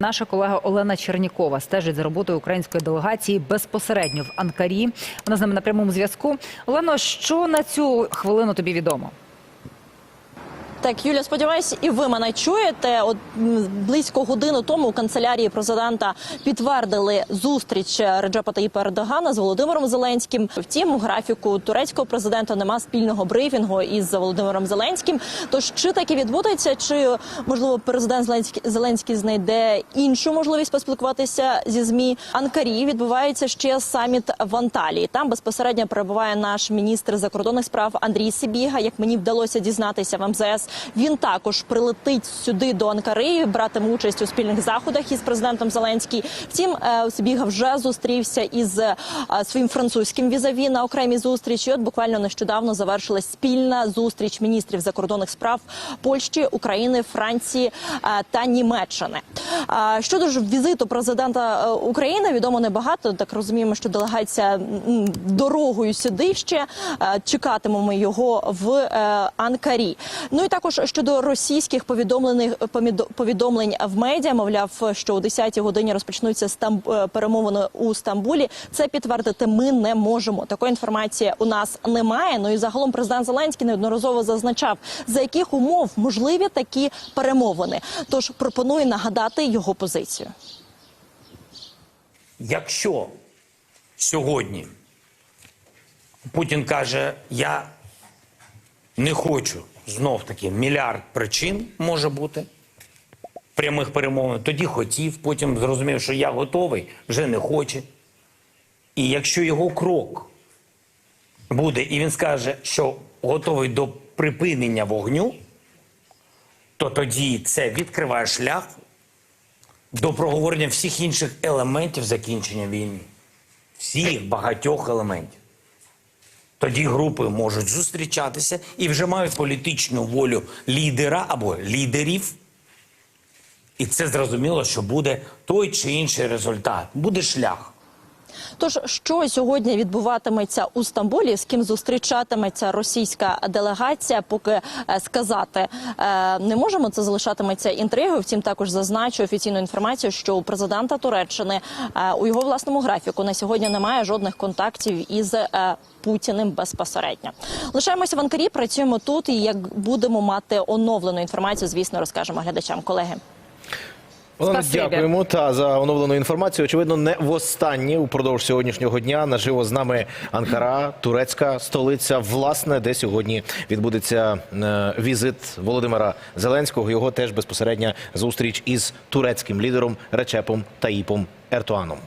Наша колега Олена Чернікова стежить за роботою української делегації безпосередньо в Анкарі. Вона з нами на прямому зв'язку. Олено, що на цю хвилину тобі відомо? Так, Юля, сподіваюся, і ви мене чуєте. От близько години тому у канцелярії президента підтвердили зустріч Реджепа Таїпа Ердогана з Володимиром Зеленським. Втім, у графіку турецького президента нема спільного брифінгу із Володимиром Зеленським. Тож чи таке відбудеться, чи можливо президент Зеленський, Зеленський знайде іншу можливість поспілкуватися зі змі Анкарі? Відбувається ще саміт в Анталії. Там безпосередньо перебуває наш міністр закордонних справ Андрій Сибіга. Як мені вдалося дізнатися в МЗС, він також прилетить сюди до Анкари, братиме участь у спільних заходах із президентом Зеленський. Втім, е, Сибіга вже зустрівся із е, своїм французьким візаві на окремій зустрічі. От буквально нещодавно завершилась спільна зустріч міністрів закордонних справ Польщі, України, Франції е, та Німеччини. Щодо ж візиту президента України, відомо небагато. Так розуміємо, що делегація дорогою сюди ще чекатимемо його в Анкарі. Ну і також щодо російських повідомлень в медіа, мовляв, що о 10-й годині розпочнуться е, перемовини у Стамбулі. Це підтвердити ми не можемо. Такої інформації у нас немає. Ну і загалом президент Зеленський неодноразово зазначав, за яких умов можливі такі перемовини. Тож пропоную нагадати його позицію. Якщо сьогодні Путін каже, я не хочу знов таки мільярд причин може бути прямих перемовин, тоді хотів, потім зрозумів, що я готовий, вже не хоче. І якщо його крок буде, і він скаже, що готовий до припинення вогню, то тоді це відкриває шлях до проговорення всіх інших елементів закінчення війни, всіх багатьох елементів. Тоді групи можуть зустрічатися і вже мають політичну волю лідера або лідерів. І це зрозуміло, що буде той чи інший результат, буде шлях. Тож, що сьогодні відбуватиметься у Стамбулі, з ким зустрічатиметься російська делегація, поки е, сказати е, не можемо. Це залишатиметься інтригою. Втім, також зазначу офіційну інформацію, що у президента Туреччини е, у його власному графіку на сьогодні немає жодних контактів із Путіним безпосередньо. Лишаємося в Анкарі, працюємо тут. І як будемо мати оновлену інформацію, звісно, розкажемо глядачам. Колеги. Олена, Спасибі. дякуємо та за оновлену інформацію. Очевидно, не востаннє упродовж сьогоднішнього дня наживо з нами Анкара, турецька столиця, власне, де сьогодні відбудеться е, візит Володимира Зеленського. Його теж безпосередня зустріч із турецьким лідером Речепом Таїпом Ертуаном.